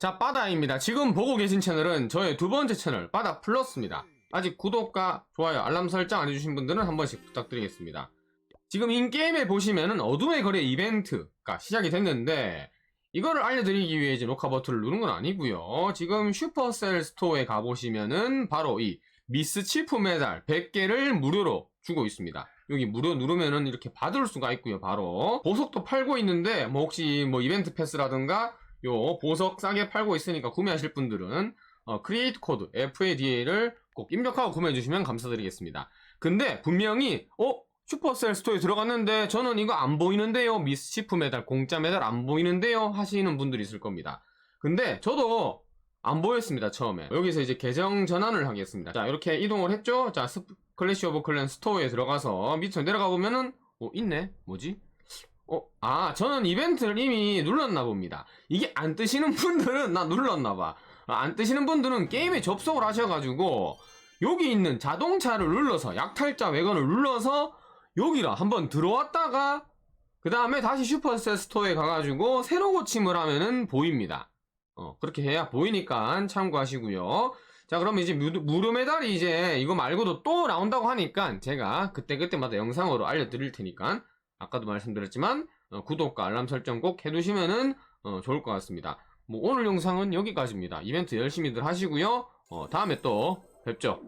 자, 바다입니다. 지금 보고 계신 채널은 저의 두 번째 채널, 바다 플러스입니다. 아직 구독과 좋아요, 알람 설정 안 해주신 분들은 한 번씩 부탁드리겠습니다. 지금 인게임에 보시면은 어둠의 거래 이벤트가 시작이 됐는데, 이거를 알려드리기 위해 이제 녹화 버튼을 누른 건 아니고요 지금 슈퍼셀 스토어에 가보시면은 바로 이 미스 치프 메달 100개를 무료로 주고 있습니다. 여기 무료 누르면은 이렇게 받을 수가 있고요, 바로. 보석도 팔고 있는데, 뭐 혹시 뭐 이벤트 패스라든가, 요 보석 싸게 팔고 있으니까 구매하실 분들은, 어, 크리에이트 코드 FADA를 꼭 입력하고 구매해 주시면 감사드리겠습니다. 근데 분명히, 어? 슈퍼셀 스토어에 들어갔는데 저는 이거 안 보이는데요. 미스치프 메달, 공짜 메달 안 보이는데요. 하시는 분들이 있을 겁니다. 근데 저도 안 보였습니다, 처음에. 여기서 이제 계정 전환을 하겠습니다. 자, 이렇게 이동을 했죠? 자, 스, 클래시 오브 클랜 스토어에 들어가서 밑으로 내려가 보면은, 어, 있네? 뭐지? 어, 아, 저는 이벤트를 이미 눌렀나 봅니다. 이게 안 뜨시는 분들은 나 눌렀나 봐. 아, 안 뜨시는 분들은 게임에 접속을 하셔가지고, 여기 있는 자동차를 눌러서, 약탈자 외관을 눌러서, 여기라 한번 들어왔다가, 그 다음에 다시 슈퍼셀 스토어에 가가지고, 새로 고침을 하면은 보입니다. 어, 그렇게 해야 보이니까 참고하시고요. 자, 그럼 이제 무, 무료 메달이 이제 이거 말고도 또 나온다고 하니까 제가 그때그때마다 영상으로 알려드릴 테니까 아까도 말씀드렸지만 어, 구독과 알람 설정 꼭 해두시면은 어, 좋을 것 같습니다. 뭐 오늘 영상은 여기까지입니다. 이벤트 열심히들 하시고요. 어, 다음에 또 뵙죠.